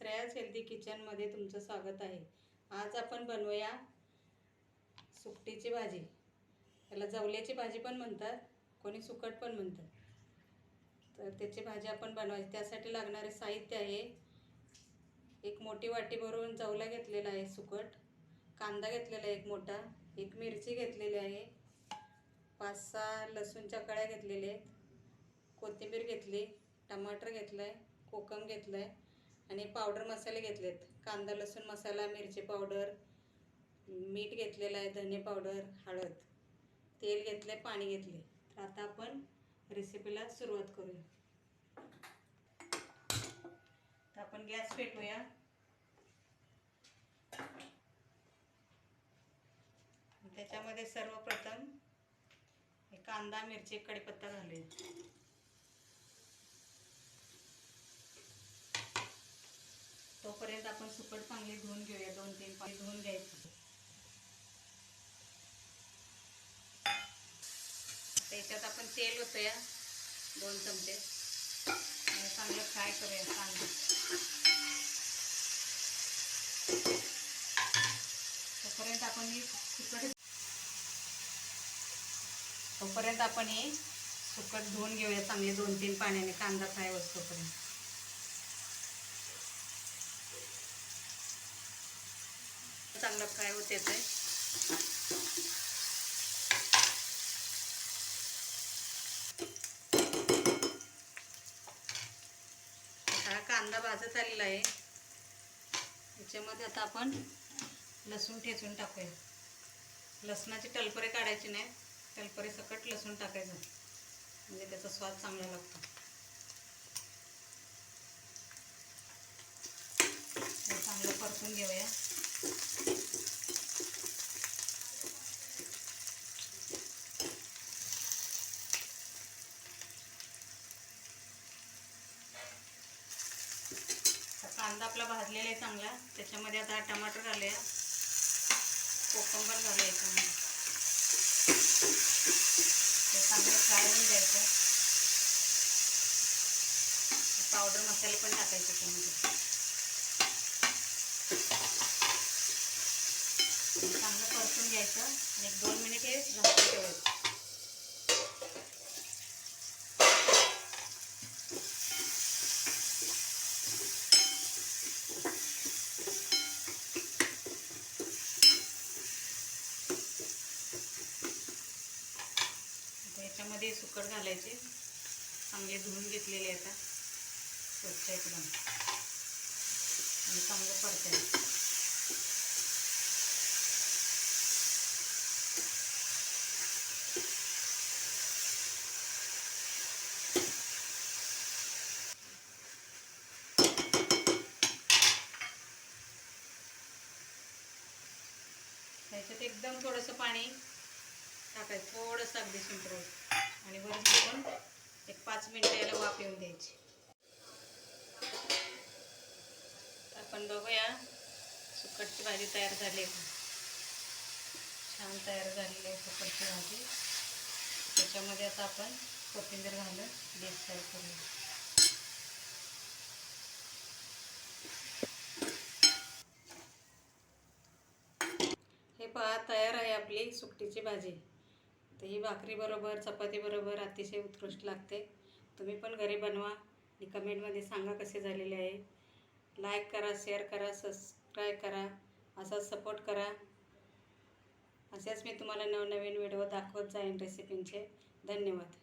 Shreyas healthy किचनमध्ये तुमचं स्वागत आहे. आज आपण बनवूया सुकटीची भाजी. त्याला जवल्याची भाजी पण म्हणतात कोणी सुकट पण म्हणतात तर त्याची भाजी आपण बनवायची. त्यासाठी लागणारे साहित्य आहे. एक मोठी वाटी भरून जवला घेतलेला आहे सुकट. कांदा घेतलेला आहे एक मोठा. एक मिरची घेतलेली आहे. पाच सहा लसूणच्या कळ्या घेतलेल्या आहेत. कोथिंबीर घेतली टमाटर घेतलं आहे कोकम घेतलं आहे आणि पावडर मसाले घेतलेत. कांदा लसूण मसाला मिरची पावडर मीठ घेतलेलं आहे धने पावडर हळद. तेल घेतलं आहे पाणी घेतले तर आता आपण रेसिपीला सुरुवात करूया. तर आपण गॅस पेटवूया. त्याच्यामध्ये सर्वप्रथम हे कांदा मिरची कडीपत्ता घालूया. तोपर्यंत आपण सुकट चांगली धुवून घेऊया. दोन तीन पाणी धुवून घ्यायचं. त्याच्यात आपण तेल होतं या दोन चमचे. आणि चांगलं फ्राय करूया कांदा तोपर्यंत आपण ही सुकट तोपर्यंत आपण हे सुकट धुवून घेऊया चांगले दोन तीन पाण्याने. कांदा फ्राय होतोपर्यंत. चांगलं फ्राय होत येतं हा कांदा भाजत आलेला आहे. याच्यामध्ये आता आपण लसूण ठेचून टाकूया. लसणाचे टलपरे काढायचे नाही. टलपरे सकट लसूण टाकायचं. म्हणजे त्याचा स्वाद चांगला लागतो. चांगलं परतून घेऊया आता कांदा आपला भाजलेला आहे चांगला. त्याच्यामध्ये आता टमाटर घालूया. कोकम पण घालूया याच्यामध्ये. ते चांगलं फ्राय होऊन द्यायचं पावडर मसाले पण टाकायचे त्याच्यामध्ये चांगलं परतून घ्यायचं. आणि एक दोन मिनिट हे ह्याच्यामध्ये याच्यामध्ये सुकट घालायचे. चांगले धुवून घेतलेले आता. स्वच्छ एकदम. आणि चांगलं परतायचं त्याच्यात एकदम थोडंसं पाणी टाकायचं थोडंसं अगदी शिंपडून आणि वर घेऊन एक पाच मिनटं याला वाफ येऊन द्यायची. आपण बघूया सुकटची भाजी तयार झाली आहे छान तयार झालेली आहे सुकटची भाजी. त्याच्यामध्ये आता आपण कोथिंबीर घालून बेस तयार करूया. हे पहा तयार आहे आपली सुकटीची भाजी. तर ही भाकरीबरोबर चपातीबरोबर अतिशय उत्कृष्ट लागते. तुम्ही पण घरी बनवा आणि कमेंटमध्ये सांगा कसे झालेले आहे. लाईक करा शेअर करा सबस्क्राईब करा असाच सपोर्ट करा. असेच मी तुम्हाला नवनवीन व्हिडिओ दाखवत जाईन रेसिपींचे धन्यवाद.